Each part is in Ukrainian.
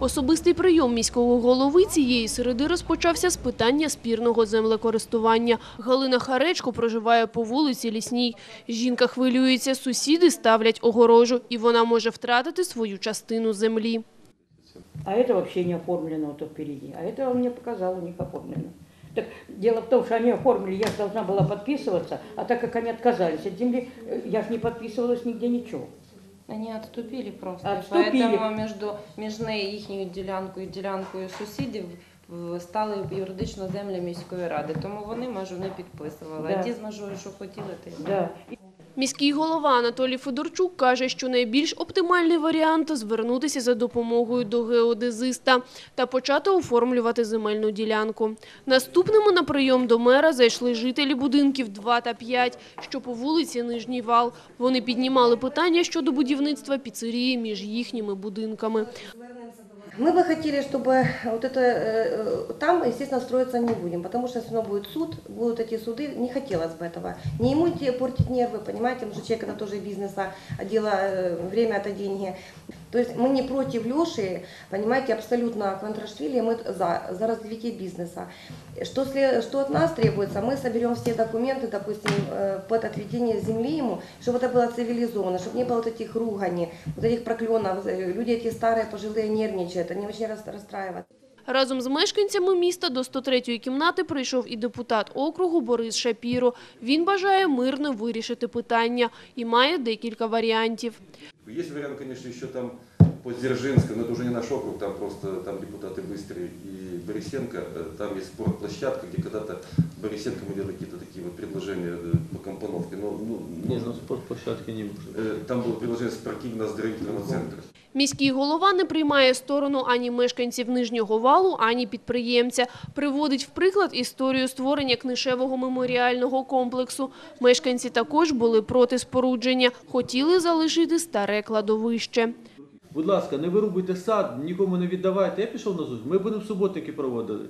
Особистий прийом міського голови цієї середи розпочався з питання спірного землекористування. Галина Харечко проживає по вулиці Лісній. Жінка хвилюється, сусіди ставлять огорожу, і вона може втратити свою частину землі. А это вообще не оформлено вот тут впереди. А это он мне показал, у них оформлено. Так дело в том, что они оформили, я же должна была подписываться, а так как они отказались от земли, э, я же не подписывалась нигде ничего. Они отступили просто. Отступили. Поэтому между, між нею їхньою ділянкою і ділянкою сусідів стали юридично землі міської ради. Тому вони межу не підписували. Да. А ті з межою, що хотіли, ти Да. Міський голова Анатолій Федорчук каже, що найбільш оптимальний варіант – звернутися за допомогою до геодезиста та почати оформлювати земельну ділянку. Наступними на прийом до мера зайшли жителі будинків 2 та 5, що по вулиці Нижній Вал. Вони піднімали питання щодо будівництва піцерії між їхніми будинками. Мы бы хотели, чтобы вот это э, э, там, естественно, строиться не будем, потому что все равно будет суд, будут эти суды, не хотелось бы этого. Не ему портить нервы, понимаете, потому что человек это тоже бизнеса, а дело э, время это деньги. То есть мы не против Леши, понимаете, абсолютно Квантрашвили, мы за, за развитие бизнеса. Что, сле- что от нас требуется, мы соберем все документы, допустим, э, под отведение земли ему, чтобы это было цивилизованно, чтобы не было вот этих руганий, вот этих проклёнов. Э, Люди эти старые, пожилые нервничают, они очень рас- расстраиваются. Разом з мешканцями міста до 103-ї кімнати прийшов і депутат округу Борис Шапіро. Він бажає мирно вирішити питання і має декілька варіантів. Есть вариант, конечно, еще там по Дзержинской, но это уже не наш округ, там просто там депутаты Быстрый и Борисенко. Э, Там есть спортплощадка, где когда-то Борисенко мы делали какие-то такие вот предложения э, по компоновке. Но, ну, Ні, нужно- на спортплощадки не може. э, Там было предложение спортивно-оздоровительного центра. Міський голова не приймає сторону ані мешканців Нижнього валу, ані підприємця. Приводить в приклад історію створення книшевого меморіального комплексу. Мешканці також були проти спорудження, хотіли залишити старе кладовище. Будь ласка, не вирубуйте сад, нікому не віддавайте. Я пішов на зустріч, ми будемо суботники проводити.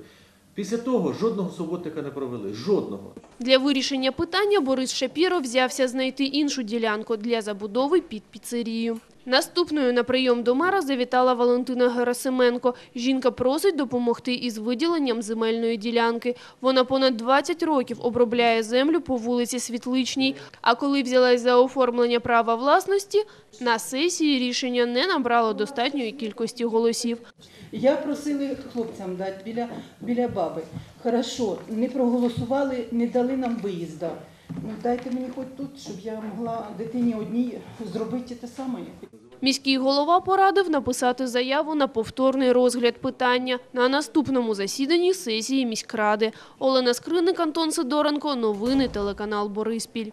Після того жодного суботника не провели. Жодного. Для вирішення питання Борис Шапіро взявся знайти іншу ділянку для забудови під піцерію. Наступною на прийом до мера завітала Валентина Герасименко. Жінка просить допомогти із виділенням земельної ділянки. Вона понад 20 років обробляє землю по вулиці Світличній. А коли взялась за оформлення права власності, на сесії рішення не набрало достатньої кількості голосів. Я просили хлопцям дати біля, біля баби. Хорошо, не проголосували, не дали нам виїзда. Ну дайте мені хоч тут, щоб я могла дитині одній зробити те саме. Міський голова порадив написати заяву на повторний розгляд питання на наступному засіданні сесії міськради. Олена Скриник, Антон Сидоренко. Новини телеканал Бориспіль.